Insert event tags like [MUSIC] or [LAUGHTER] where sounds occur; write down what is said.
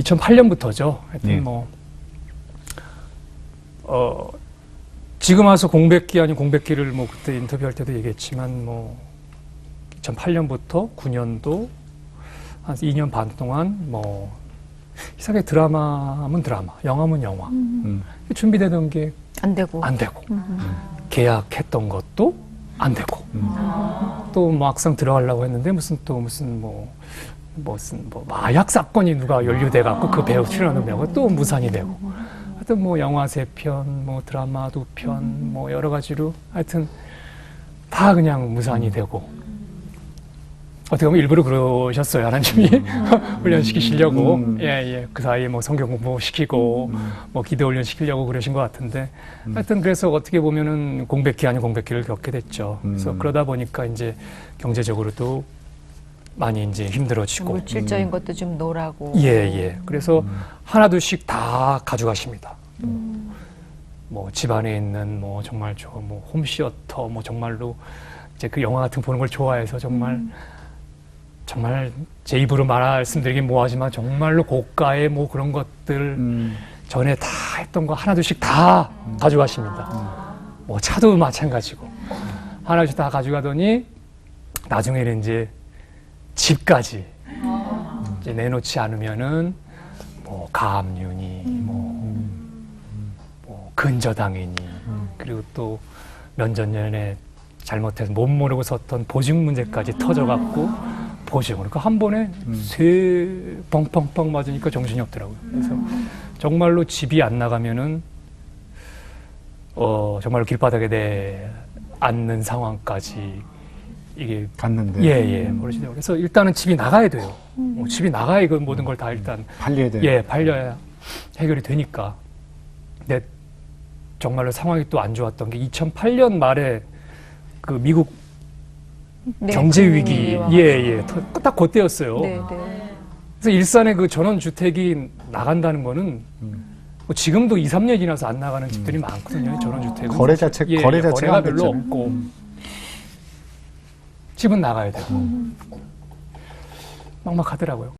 2008년부터죠. 하여튼 예. 뭐, 어, 지금 와서 공백기 아닌 공백기를 뭐 그때 인터뷰할 때도 얘기했지만 뭐 2008년부터 9년도 한 2년 반 동안 뭐 이상하게 드라마면 드라마, 영화면 영화 음. 준비되던 게안안 되고. 되고 계약했던 것도 안 되고 또 막상 들어가려고 했는데 무슨 또 무슨 뭐 무슨 뭐 마약 사건이 누가 연루돼 갖고 그 배우 출연하는 배우가 또 무산이 되고. 하여튼 뭐 영화 세 편, 뭐 드라마 두 편, 뭐 여러 가지로 하여튼 다 그냥 무산이 되고. 어떻게 보면 일부러 그러셨어요 하나님이. [LAUGHS] 훈련시키시려고. 음. 예예. 그 사이에 뭐 성경 공부 시키고 뭐 기도 훈련 시키려고 그러신 것 같은데. 하여튼 그래서 어떻게 보면은 공백기 아닌 공백기를 겪게 됐죠. 그래서 음. 그러다 보니까 이제 경제적으로도 많이 이제 힘들어지고 물질적인 것도 좀 노라고. 예, 예. 그래서 하나둘씩 다 가져가십니다. 뭐 집안에 있는 뭐 정말 저뭐 홈시어터 뭐 정말로 이제 그 영화 같은 거 보는 걸 좋아해서 정말 정말 제 입으로 말씀드리긴 뭐하지만 정말로 고가의 뭐 그런 것들 음. 전에 다 했던 거 하나둘씩 다 가져가십니다. 뭐 차도 마찬가지고 하나둘씩 다 가져가더니 나중에는 이제 집까지 이제 내놓지 않으면은 뭐 가압류니 뭐, 뭐 근저당이니 그리고 또년 전에 잘못해서 못 모르고 섰던 보증 문제까지 터져갖고 보증을 그한 번에 세 뻥뻥뻥 맞으니까 정신이 없더라고요. 그래서 정말로 집이 안 나가면은 어 정말로 길바닥에 내 앉는 상황까지 이게 갔는데 예예 버릇이돼요. 그래서 일단은 집이 나가야 돼요. 뭐 집이 나가야 그 모든 걸 다 일단 팔려야 돼. 예 팔려야 해결이 되니까. 근데 정말로 상황이 또 안 좋았던 게 2008년 말에 그 미국 네, 경제 그 위기 일이 와가지고. 예예 딱 그때였어요. 네, 네. 그래서 일산에 그 전원 주택이 나간다는 거는 음. 뭐 지금도 2, 3년 지나서 안 나가는 집들이 많거든요. 전원 주택은 거래 자체 예, 거래 예, 자체가 거래가 안 별로 됐잖아요. 없고 집은 나가야 되고 막막하더라고요.